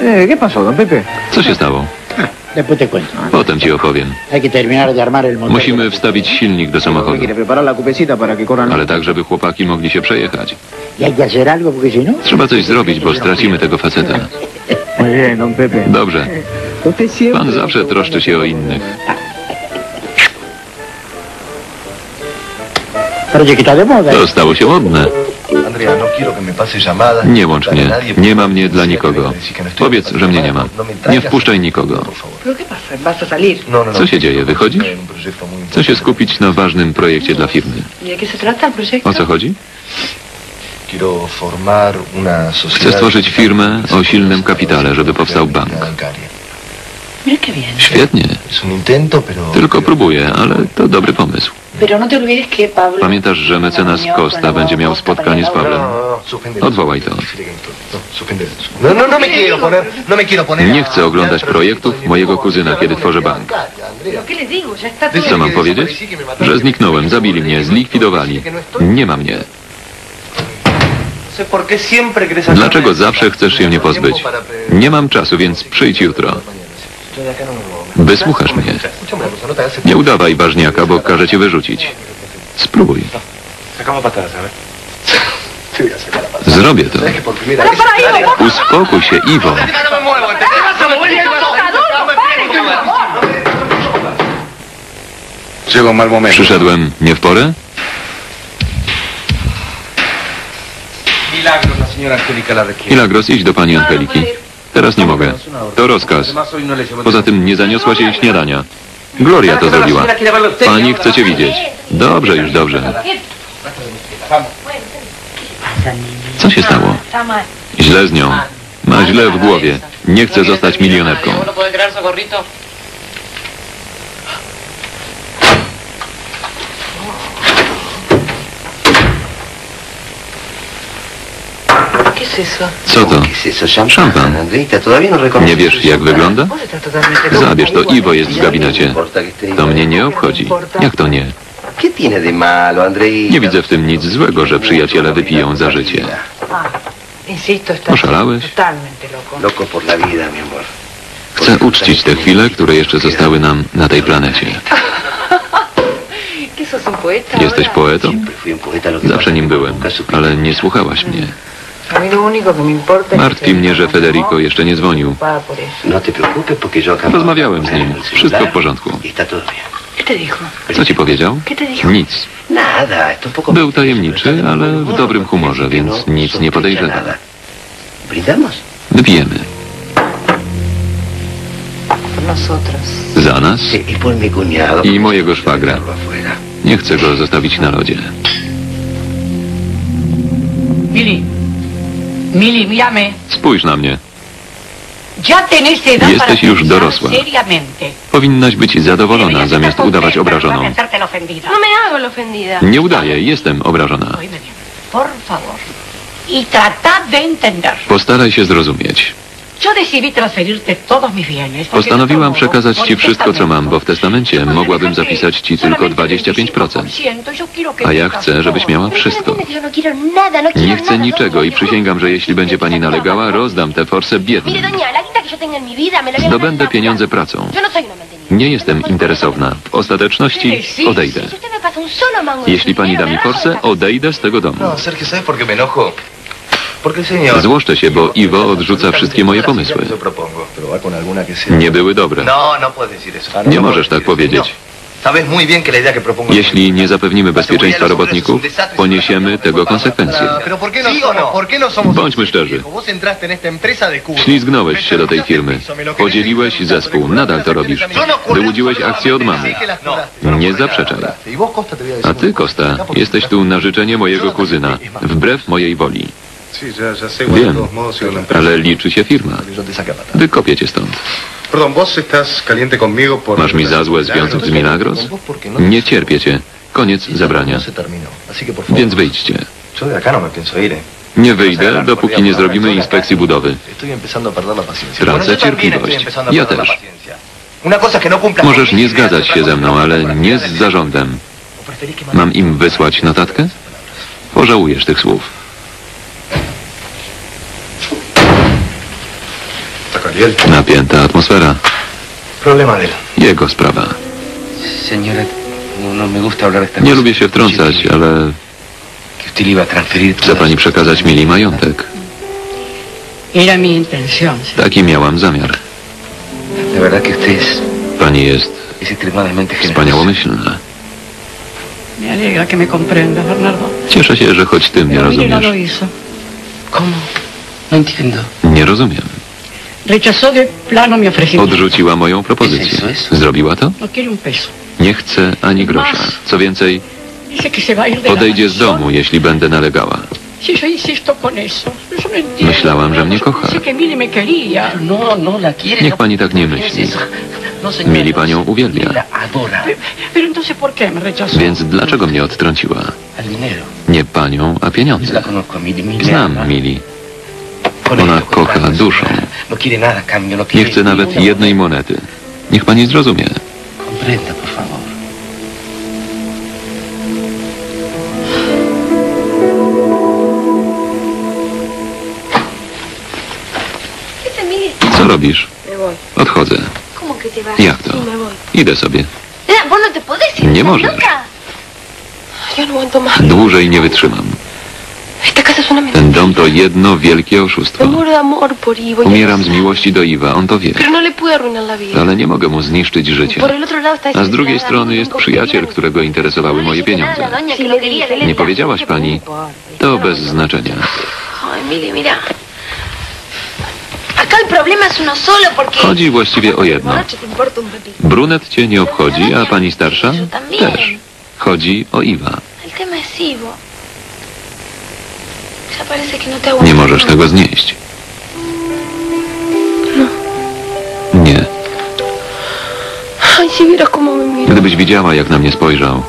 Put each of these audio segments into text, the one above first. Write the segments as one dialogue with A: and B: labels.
A: Eh, ¿Qué pasó, don Pepe?
B: Co się stało?
C: Cuento.
B: Potem ci opowiem. Musimy wstawić silnik do samochodu. Ale tak, żeby chłopaki mogli się przejechać.
C: Y no...
B: Trzeba coś zrobić, bo stracimy tego faceta. Dobrze. Pan zawsze troszczy się o innych.
C: Moda.
B: To stało się modne. Nie łącz mnie. Nie ma mnie dla nikogo. Powiedz, że mnie nie ma. Nie wpuszczaj nikogo.
D: No, no, no.
B: Co się dzieje? Wychodzisz? Chcę się skupić na ważnym projekcie dla firmy. O co chodzi? Chcę stworzyć firmę o silnym kapitale, żeby powstał bank. Świetnie. Tylko próbuję, ale to dobry pomysł.
E: No.
B: Pamiętasz, że mecenas Costa będzie miał spotkanie z
D: No,
B: Pawłem?
D: no, no.
B: Odwołaj to.
D: No. No, no, no. No.
B: Nie chcę oglądać projektów mojego kuzyna, kiedy tworzę bank. Co mam powiedzieć? Że zniknąłem, zabili mnie, zlikwidowali. Nie ma mnie. Dlaczego zawsze chcesz się mnie pozbyć? Nie mam czasu, więc przyjdź jutro. Wysłuchasz mnie. Nie udawaj ważniaka, bo każę cię wyrzucić. Spróbuj. Zrobię to. Uspokój się, Iwo. Przyszedłem nie w porę? Milagros, idź do pani Angeliki. Teraz nie mogę. To rozkaz. Poza tym nie zaniosła się jej śniadania. Gloria to zrobiła. Pani chce cię widzieć. Dobrze, już dobrze. Co się stało? Źle z nią. Ma źle w głowie. Nie chce zostać milionerką.
E: ¿No puede traer socorrito? ¿Qué es eso?
B: Co to? Szampan. Nie wiesz, jak
F: champán.
B: wygląda? Zabierz to, Iwo jest w gabinecie. To mnie nie obchodzi. Jak to nie? Nie widzę w tym nic złego, że przyjaciele wypiją za życie.
E: Ah,
B: Oszalałeś? Chcę uczcić te chwile, które jeszcze zostały nam na tej planecie.
E: ¿Qué sos un poeta
B: Jesteś poetą? Zawsze nim byłem, ale nie słuchałaś mnie. Martwi mnie, że Federico jeszcze nie dzwonił.
F: No acabo
B: Rozmawiałem z nim. Wszystko w porządku.
F: y.
B: Co ci powiedział? Nic. Był tajemniczy, ale w dobrym humorze, więc nic nie podejrzewa. Wypijemy. Za nas
F: y
B: i mojego szwagra. Nie chcę go zostawić na lodzie.
G: Mili, Mili, mírame.
B: Spójrz na mnie. Jesteś już dorosła. Powinnaś być zadowolona, zamiast udawać obrażoną.
E: No.
B: Nie udaję, jestem obrażona.
G: Y.
B: Postaraj się zrozumieć.
G: Decidí transferirte todos mis bienes.
B: Postanowiłam
G: modo,
B: przekazać Ci wszystko, co mam, bo w testamencie
G: yo
B: mogłabym zapisać Ci tylko
G: solamente
B: 25%.
G: 25%, yo quiero que
B: A ja chcę, żebyś miała wszystko.
E: no no quiero
B: Nie chcę niczego i przysięgam, że jeśli będzie Pani nalegała, rozdam tę forsę biednym. Zdobędę pieniądze pracą.
E: No.
B: Nie jestem interesowna. W ostateczności odejdę. Jeśli Pani da mi forsę, odejdę z tego domu. Złoszczę się, bo Iwo odrzuca wszystkie moje pomysły. Nie były dobre.
D: No, no.
B: Nie możesz tak powiedzieć.
D: No.
B: Jeśli nie zapewnimy bezpieczeństwa robotników, poniesiemy tego konsekwencje.
D: Pero ¿por qué no somos, ¿por qué no somos
B: Bądźmy szczerzy. Ślizgnąłeś się do tej firmy. Podzieliłeś zespół. Nadal to robisz. Wyłudziłeś akcję od mamy. Nie zaprzeczaj. A ty, Kosta, jesteś tu na życzenie mojego kuzyna, wbrew mojej woli. Wiem, ale liczy się firma. Wykopię cię stąd. Masz mi za złe związek z Milagros? Nie cierpię cię. Koniec zabrania. Więc wyjdźcie.
D: No eh.
B: Nie wyjdę, dopóki nie zrobimy inspekcji budowy. Tracę cierpliwość. Ja też.
D: no
B: Możesz nie zgadzać się ze mną, ale
D: no
B: nie z zarządem.
D: ¿O preferís que
B: Mam im wysłać notatkę? Pożałujesz tych słów. Napięta atmosfera.
D: problema de él.
B: Jego sprawa.
F: Señora, no, no me gusta hablar de esta
B: Nie lubię się wtrącać, ale chce pani przekazać Mili majątek.
G: Era mi intención. sí.
B: Taki miałam zamiar.
F: La verdad que usted es,
B: Pani jest
F: es extremadamente generosa.
B: wspaniałomyślna.
G: Me alegra que me comprendas, Bernardo.
B: Cieszę się, że choć ty mnie
G: no
B: rozumiesz.
F: No entiendo.
B: Nie rozumiem. Odrzuciła moją propozycję. Zrobiła to?
G: No.
B: Nie chce ani grosza. Co więcej,
G: Dice que se va a ir de la
B: odejdzie z domu, jeśli będę nalegała. Myślałam, że mnie kocha.
F: No, no.
B: Niech pani tak nie myśli. Mili panią uwielbia. Więc dlaczego mnie odtrąciła? Nie panią, a pieniądze. Znam. Mili. Ona kocha duszą.
F: No no
B: Nie chce nawet jednej monety. Niech pani zrozumie. Co robisz? Odchodzę. Jak to? Idę sobie.
E: No.
B: Nie
E: ¿estás
B: możesz.
E: no.
B: Dłużej nie wytrzymam.
E: Esta casa es una mentira.
B: Ten dom to jedno wielkie oszustwo. Umieram z miłości do Iwa, on to wie.
E: No.
B: Ale nie mogę mu zniszczyć życia. A z drugiej strony
E: no
B: jest przyjaciel, którego interesowały moje pieniądze. Nie powiedziałaś pani? To bez znaczenia. Chodzi właściwie o jedno. Brunet cię nie obchodzi, a pani starsza też. Chodzi o Iwa.
E: El tema es Ivo.
B: Nie możesz tego znieść. Nie.
E: Me mira.
B: Gdybyś widziała, jak na mnie spojrzał.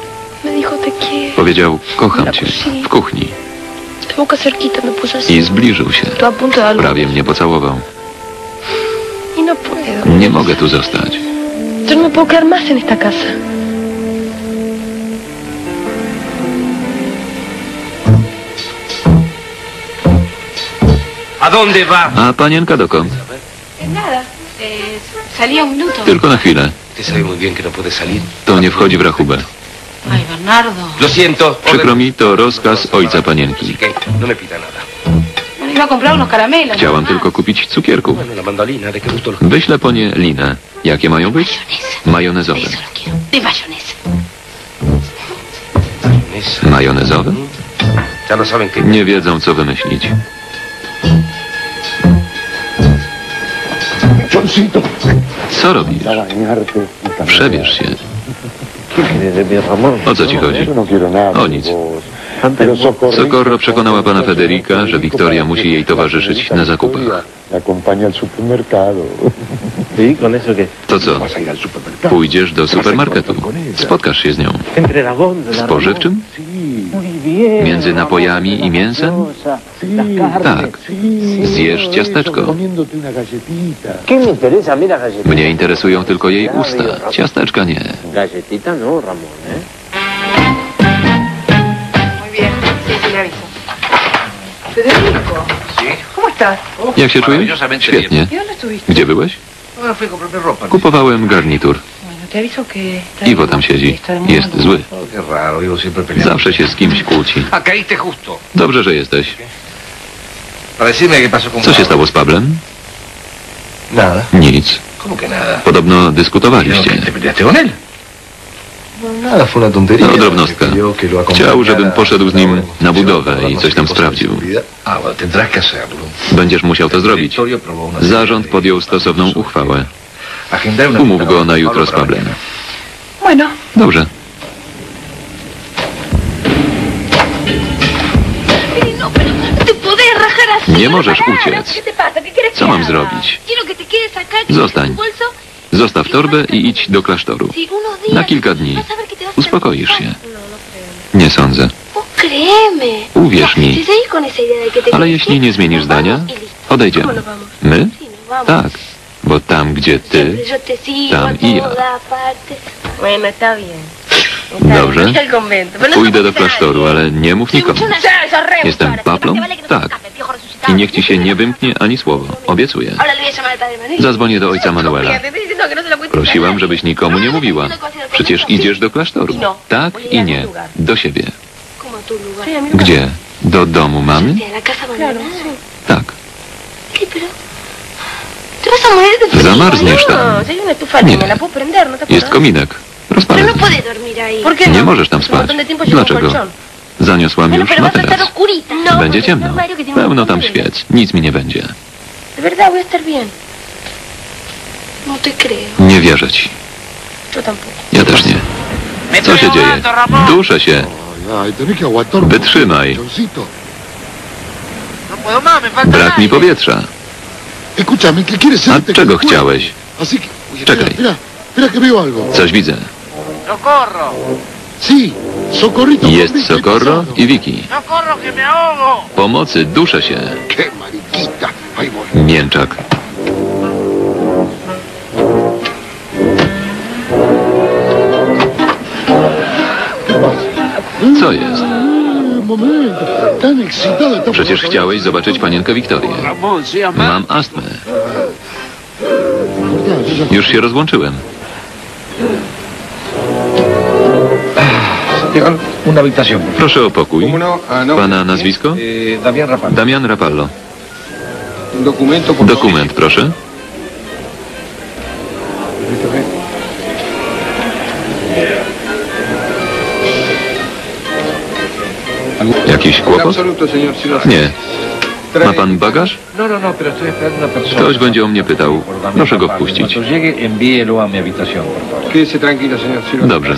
B: Powiedział, kocham cię. W kuchni.
E: Así.
B: I zbliżył się. Prawie mnie pocałował.
E: No.
B: Nie mogę tu zostać.
E: Yo no puedo quedar más en esta casa.
F: ¿A dónde va?
B: A panienka dokąd?
G: Eh.
B: Tylko na chwilę.
F: No.
B: To nie wchodzi w rachubę.
G: Ay, Bernardo.
F: Lo siento.
B: Przykro mi, to rozkaz ojca panienki.
F: No.
B: Chciałam tylko kupić cukierków.
F: Bueno, la mandolina, ¿de qué gusto los
B: Wyślę po nie linę. Jakie mają być? Majonezowe. Majonezowe?
F: No.
B: Nie wiedzą, co wymyślić. Co robisz? Przebierz się. O co ci chodzi?
C: No.
B: O nic.
C: Socorro...
B: Przekonała pana Federica, że Wiktoria musi jej towarzyszyć na zakupach.
A: ¿Y?
B: To co? Pójdziesz do supermarketu. Spotkasz się z nią.
A: ¿Entre la bonda y
B: Spożywczym? Między napojami i mięsem? Tak. Zjesz ciasteczko. Mnie interesują tylko jej usta. Ciasteczka nie.
A: No, ¿eh?
B: Jak się czujesz? Świetnie. Gdzie byłeś?
F: Bueno, fui a comprarme ropa.
B: Kupowałem garnitur. Iwo tam siedzi. Jest zły.
F: Oh.
B: Zawsze się z kimś kłóci. Dobrze, że jesteś. Co się stało z Pablem?
F: Nada.
B: Nic. Podobno dyskutowaliście.
F: No, tontería.
B: No, drobnostka. Chciał, żebym poszedł z nim na budowę i coś tam sprawdził.
F: Ah.
B: Będziesz musiał to zrobić. Zarząd podjął stosowną uchwałę. Umów go na jutro z Pablem. Dobrze.
E: No, no.
B: Nie
E: no
B: możesz uciec.
E: ¿Qué te pasa? ¿Qué quieres
B: Co mam zrobić? Zostań. Zostaw torbę i idź do klasztoru. Na kilka dni. Uspokoisz się.
E: No, no.
B: Nie sądzę. Uwierz mi. Ale jeśli nie zmienisz zdania,
E: y
B: odejdziemy. My? Tak. Bo tam, gdzie ty, tam i ja. Dobrze.
E: no
B: pójdę do klasztoru, ale nie mów nikomu. Jestem paplą? Tak. I niech ci się nie wymknie ani słowo. Obiecuję. Zadzwonię do ojca Manuela. Prosiłam, żebyś nikomu nie mówiła. Przecież idziesz do klasztoru. Tak i nie. Do siebie. Gdzie? Do domu mamy? Tak. Zamarzniesz tam.
E: No,
B: Nie.
E: ¿no
B: Jest kominek. Rozpalę.
E: No puedes dormir ahí.
G: ¿Por qué
B: Nie
G: no?
B: możesz tam
E: un
B: spać. Dlaczego? Zaniosłam już
E: pero vas a estar
B: materac.
E: oscurita. No,
B: Będzie ciemno. Pełno tam świec. Nic mi nie będzie.
E: No.
B: Nie wierzę ci. Ja też nie. Co się dzieje? Duszę się. Wytrzymaj. Brak mi powietrza.
C: Escúchame, ¿qué quieres
B: A czego chciałeś? Czekaj. Coś widzę. Jest Socorro i Wiki. Pomocy, duszę się. Mięczak. Co jest? Przecież chciałeś zobaczyć panienkę Wiktorię. Mam astmę. Już się rozłączyłem. Proszę o pokój.
F: ¿Cómo no?
B: Pana nazwisko?
F: Rapal.
B: Damian Rapallo. Dokument, proszę. Jakiś kłopot? Nie. Ma pan bagaż?
F: No, no, no.
B: Ktoś będzie o mnie pytał. Proszę go wpuścić. Dobrze.